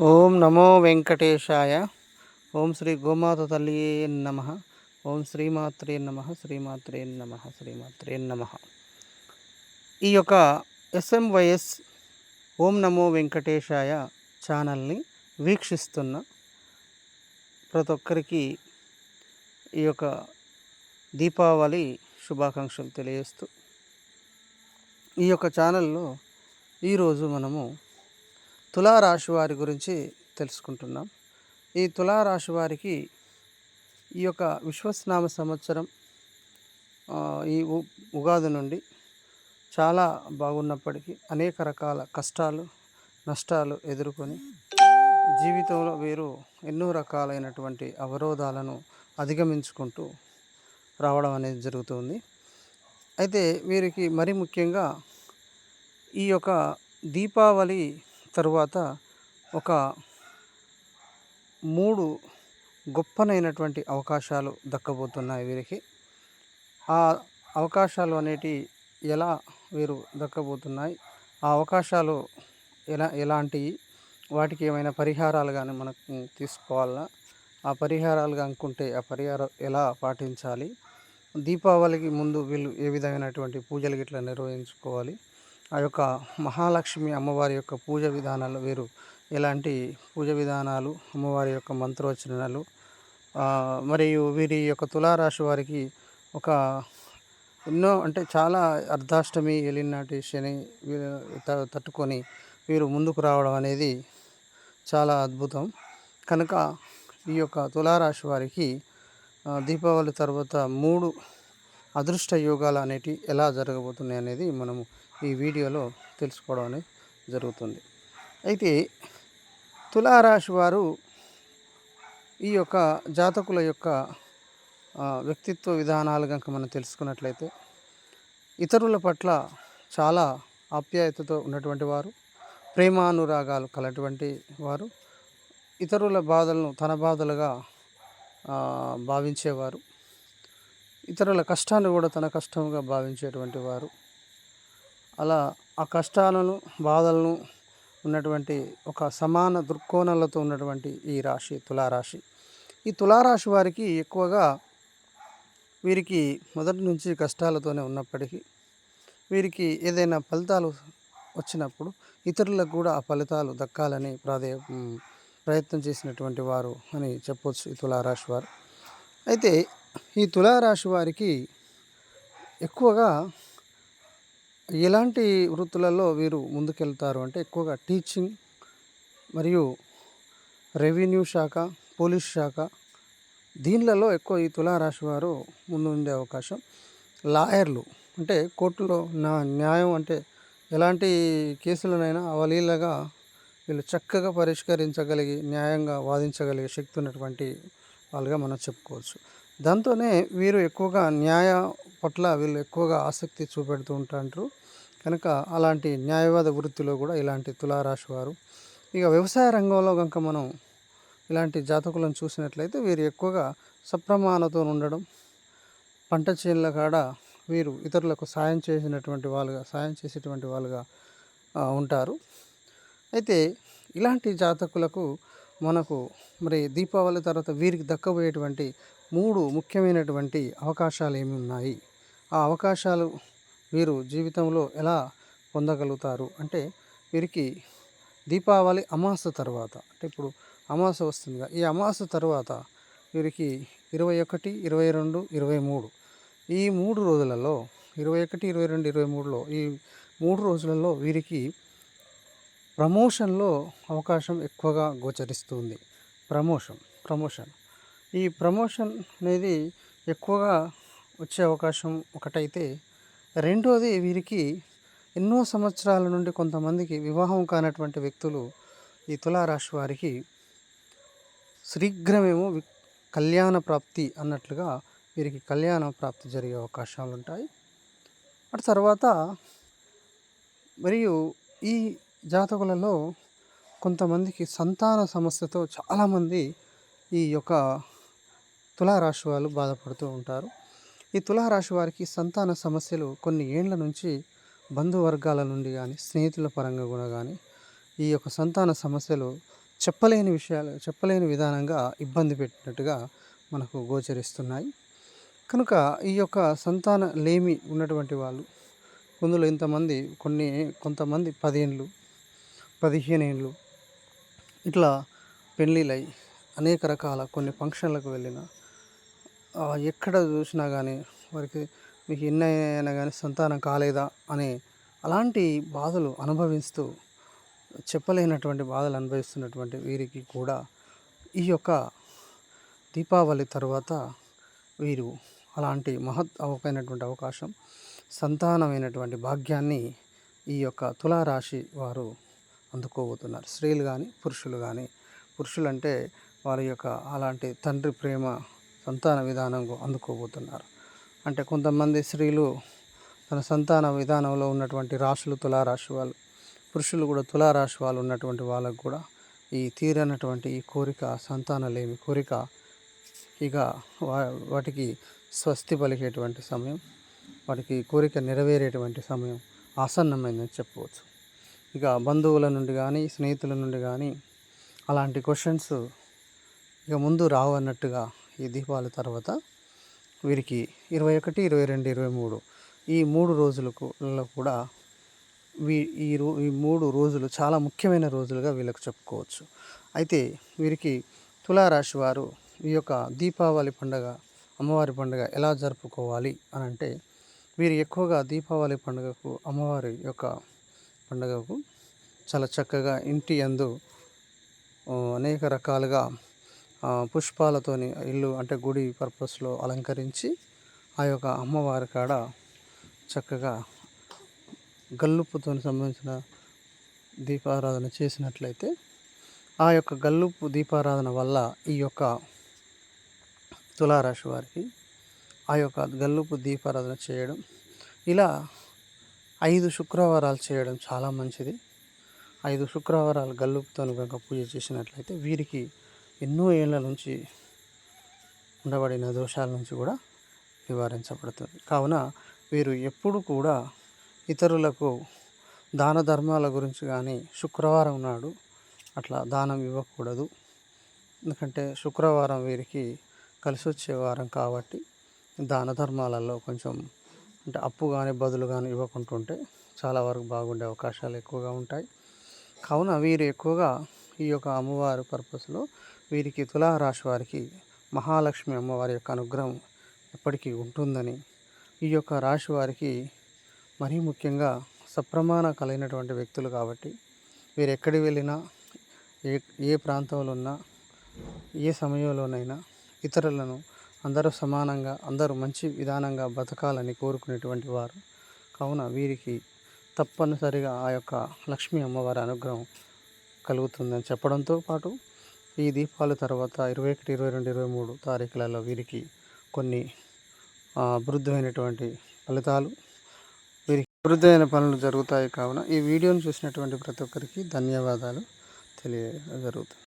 ఓం నమో వెంకటేశాయ. ఓం శ్రీ గోమాత తల్లి నమ. ఓం శ్రీమాత్రే నమ శ్రీమాత్రే నమ శ్రీమాత్రే నమ. ఈ యొక్క ఎస్ఎంవైఎస్ ఓం నమో వెంకటేశాయ ఛానల్ని వీక్షిస్తున్న ప్రతి ఒక్కరికి ఈ యొక్క దీపావళి శుభాకాంక్షలు తెలియజేస్తూ ఈ యొక్క ఛానల్లో ఈరోజు మనము తులారాశి వారి గురించి తెలుసుకుంటున్నాం. ఈ తులారాశి వారికి ఈ యొక్క విశ్వస్నామ సంవత్సరం ఈ ఉ- ఉగాది నుండి చాలా బాగున్నప్పటికీ అనేక రకాల కష్టాలు నష్టాలు ఎదుర్కొని జీవితంలో వీరు ఎన్నో రకాలైనటువంటి అవరోధాలను అధిగమించుకుంటూ రావడం అనేది జరుగుతుంది. అయితే వీరికి మరి ముఖ్యంగా ఈ యొక్క దీపావళి తరువాత ఒక మూడు గొప్పనైనటువంటి అవకాశాలు దక్కబోతున్నాయి వీరికి. ఆ అవకాశాలు అనేటివి ఎలా వీరు దక్కబోతున్నాయి? ఆ అవకాశాలు ఎలా ఎలాంటివి వాటికి ఏమైనా పరిహారాలు కానీ మనకు తీసుకోవాలా ఆ పరిహారాలు అనుకుంటే ఆ పరిహారం ఎలా పాటించాలి? దీపావళికి ముందు వీళ్ళు ఏ విధమైనటువంటి పూజలు గిట్లా నిర్వహించుకోవాలి? ఆ యొక్క మహాలక్ష్మి అమ్మవారి యొక్క పూజ విధానాలు వీరు. ఇలాంటి పూజ విధానాలు అమ్మవారి యొక్క మంత్రోచరణలు మరియు వీరి యొక్క తులారాశి వారికి ఒక ఎన్నో అంటే చాలా అర్ధాష్టమి ఎలినాటి శని త- తట్టుకొని వీరు ముందుకు రావడం అనేది చాలా అద్భుతం. కనుక ఈ యొక్క తులారాశి వారికి దీపావళి తర్వాత మూడు అదృష్ట యోగాలు అనేటివి ఎలా జరగబోతున్నాయి అనేది మనము ఈ వీడియోలో తెలుసుకోవడం అనేది జరుగుతుంది. అయితే తులారాశి వారు ఈ యొక్క జాతకుల యొక్క వ్యక్తిత్వ విధానాలు కనుక మనం తెలుసుకున్నట్లయితే ఇతరుల పట్ల చాలా ఆప్యాయతతో ఉన్నటువంటి వారు ప్రేమానురాగాలు కలటువంటి వారు ఇతరుల బాధలను తన బాధలుగా భావించేవారు ఇతరుల కష్టాన్ని కూడా తన కష్టంగా భావించేటువంటి వారు అలా ఆ కష్టాలను బాధలను ఉన్నటువంటి ఒక సమాన దృక్కోణాలతో ఉన్నటువంటి ఈ రాశి తులారాశి. ఈ తులారాశి వారికి ఎక్కువగా వీరికి మొదటి నుంచి కష్టాలతోనే ఉన్నప్పటికీ వీరికి ఏదైనా ఫలితాలు వచ్చినప్పుడు ఇతరులకు కూడా ఆ ఫలితాలు దక్కాలని ప్రాధే ప్రయత్నం చేసినటువంటి వారు అని చెప్పొచ్చు ఈ తులారాశి వారు. అయితే ఈ తులారాశి వారికి ఎక్కువగా ఎలాంటి వృత్తులలో వీరు ముందుకెళ్తారు అంటే ఎక్కువగా టీచింగ్ మరియు రెవెన్యూ శాఖ పోలీస్ శాఖ. దీనిలలో ఎక్కువ ఈ తులారాశి వారు ముందు ఉండే అవకాశం. లాయర్లు అంటే కోర్టులో నా న్యాయం అంటే ఎలాంటి కేసులనైనా అవలీలగా వీళ్ళు చక్కగా పరిష్కరించగలిగి న్యాయంగా వాదించగలిగే శక్తి ఉన్నటువంటి వాళ్ళుగా మనం చెప్పుకోవచ్చు. దాంతోనే వీరు ఎక్కువగా న్యాయ పట్ల వీళ్ళు ఎక్కువగా ఆసక్తి చూపెడుతూ ఉంటారు కనుక అలాంటి న్యాయవాద వృత్తిలో కూడా ఇలాంటి తులారాశి వారు. ఇక వ్యవసాయ రంగంలో కనుక మనం ఇలాంటి జాతకులను చూసినట్లయితే వీరు ఎక్కువగా సప్రమాణతో ఉండడం పంట చేనుల కాడ వీరు ఇతరులకు సాయం చేసినటువంటి వాళ్ళుగా సాయం చేసేటువంటి వాళ్ళుగా ఉంటారు. అయితే ఇలాంటి జాతకులకు మనకు మరి దీపావళి తర్వాత వీరికి దక్కబోయేటువంటి మూడు ముఖ్యమైనటువంటి అవకాశాలు ఏమి ఉన్నాయి? ఆ అవకాశాలు వీరు జీవితంలో ఎలా పొందగలుగుతారు? అంటే వీరికి దీపావళి అమాస తర్వాత అంటే ఇప్పుడు అమాస వస్తుందిగా ఈ అమాస తర్వాత వీరికి ఇరవై ఒకటి ఇరవై రెండు ఇరవై మూడు. ఈ మూడు రోజులలో ఇరవై ఒకటి ఇరవై రెండు ఇరవై మూడులో ఈ మూడు రోజులలో వీరికి ప్రమోషన్లో అవకాశం ఎక్కువగా గోచరిస్తుంది. Promotion promotion. ఈ ప్రమోషన్ అనేది ఎక్కువగా వచ్చే అవకాశం ఒకటైతే రెండోది వీరికి ఎన్నో సంవత్సరాల నుండి కొంతమందికి వివాహం కానటువంటి వ్యక్తులు ఈ తులారాశి వారికి శీఘ్రమేమో కళ్యాణ ప్రాప్తి అన్నట్లుగా వీరికి కళ్యాణ ప్రాప్తి జరిగే అవకాశాలు ఉంటాయి. అటు తర్వాత మరియు ఈ జాతకులలో కొంతమందికి సంతాన సమస్యతో చాలామంది ఈ యొక్క తులారాశి వాళ్ళు బాధపడుతూ ఉంటారు. ఈ తులారాశి వారికి సంతాన సమస్యలు కొన్ని ఏండ్ల నుంచి బంధువర్గాల నుండి కానీ స్నేహితుల పరంగా కూడా కానీ ఈ యొక్క సంతాన సమస్యలు చెప్పలేని విషయాలు చెప్పలేని విధానంగా ఇబ్బంది పెట్టినట్టుగా మనకు గోచరిస్తున్నాయి. కనుక ఈ యొక్క సంతాన లేమి ఉన్నటువంటి వాళ్ళు కొందరు ఇంతమంది కొన్ని కొంతమంది పదేళ్ళు పదిహేను ఏళ్ళు ఇట్లా పెళ్ళిళ్ళై అనేక రకాల కొన్ని ఫంక్షన్లకు వెళ్ళిన ఎక్కడ చూసినా కానీ వారికి మీకు ఎన్ని అయినా కానీ సంతానం కాలేదా అనే అలాంటి బాధలు అనుభవిస్తూ చెప్పలేనటువంటి బాధలు అనుభవిస్తున్నటువంటి వీరికి కూడా ఈ యొక్క దీపావళి తర్వాత వీరు అలాంటి మహత్ అవకైనటువంటి అవకాశం సంతానమైనటువంటి భాగ్యాన్ని ఈ యొక్క తులారాశి వారు అందుకోబోతున్నారు. స్త్రీలు కానీ పురుషులు కానీ పురుషులు అంటే వారి యొక్క అలాంటి తండ్రి ప్రేమ సంతాన విధానం అందుకోబోతున్నారు. అంటే కొంతమంది స్త్రీలు తన సంతాన విధానంలో ఉన్నటువంటి రాశులు తులారాశి వాళ్ళు పురుషులు కూడా తులారాశి వాళ్ళు ఉన్నటువంటి వాళ్ళకు కూడా ఈ తీరనటువంటి ఈ కోరిక సంతానం లేని కోరిక ఇక వా వాటికి స్వస్తి పలికేటువంటి సమయం వాటికి కోరిక నెరవేరేటువంటి సమయం ఆసన్నమైందని చెప్పవచ్చు. ఇక బంధువుల నుండి కానీ స్నేహితుల నుండి కానీ అలాంటి క్వశ్చన్స్ ఇక ముందు రావు అన్నట్టుగా ఈ దీపావళి తర్వాత వీరికి ఇరవై ఒకటి ఇరవై రెండు ఇరవై మూడు ఈ మూడు రోజులకు కూడా వీ ఈ రో ఈ మూడు రోజులు చాలా ముఖ్యమైన రోజులుగా వీళ్ళకు చెప్పుకోవచ్చు. అయితే వీరికి తులారాశి వారు ఈ యొక్క దీపావళి పండుగ అమ్మవారి పండుగ ఎలా జరుపుకోవాలి అని అంటే వీరు ఎక్కువగా దీపావళి పండుగకు అమ్మవారి యొక్క పండుగకు చాలా చక్కగా ఇంటి యందు అనేక రకాలుగా పుష్పాలతోని ఇల్లు అంటే గుడి పర్పస్లో అలంకరించి ఆ యొక్క అమ్మవారి కాడ చక్కగా గల్లుప్పుతో సంబంధించిన దీపారాధన చేసినట్లయితే ఆ యొక్క గల్లుప్పు దీపారాధన వల్ల ఈ యొక్క తులారాశి వారికి ఆ యొక్క గల్లుపు దీపారాధన చేయడం ఇలా ఐదు శుక్రవారాలు చేయడం చాలా మంచిది. ఐదు శుక్రవారాలు గల్లుపుతో కనుక పూజ చేసినట్లయితే వీరికి ఎన్నో ఏళ్ళ నుంచి ఉండబడిన దోషాల నుంచి కూడా నివారించబడుతుంది. కావున వీరు ఎప్పుడు కూడా ఇతరులకు దాన ధర్మాల గురించి కానీ శుక్రవారం నాడు అట్లా దానం ఇవ్వకూడదు. ఎందుకంటే శుక్రవారం వీరికి కలిసి వచ్చే వారం కాబట్టి దాన ధర్మాలలో కొంచెం అంటే అప్పు కానీ బదులు కానీ ఇవ్వకుంటుంటే చాలా వరకు బాగుండే అవకాశాలు ఎక్కువగా ఉంటాయి. కావున వీరు ఎక్కువగా ఈ యొక్క అమ్మవారి పర్పస్లో వీరికి తులారాశి వారికి మహాలక్ష్మి అమ్మవారి యొక్క అనుగ్రహం ఎప్పటికీ ఉంటుందని ఈ యొక్క రాశి వారికి మరీ ముఖ్యంగా సప్రమాణ కలిగినటువంటి వ్యక్తులు కాబట్టి వీరు ఎక్కడి వెళ్ళినా ఏ ఏ ప్రాంతంలో ఉన్నా ఏ సమయంలోనైనా ఇతరులను అందరూ సమానంగా అందరూ మంచి విధానంగా బతకాలని కోరుకునేటువంటి వారు. కావున వీరికి తప్పనిసరిగా ఆ యొక్క లక్ష్మీ అమ్మవారి అనుగ్రహం కలుగుతుందని చెప్పడంతో పాటు ఈ దీపావళి తర్వాత ఇరవై ఒకటి ఇరవై రెండు ఇరవై మూడు తారీఖులలో వీరికి కొన్ని అభివృద్ధమైనటువంటి ఫలితాలు. వీరికి అభివృద్ధమైన పనులు జరుగుతాయి కావున ఈ వీడియోను చూసినటువంటి ప్రతి ఒక్కరికి ధన్యవాదాలు తెలియ జరుగుతుంది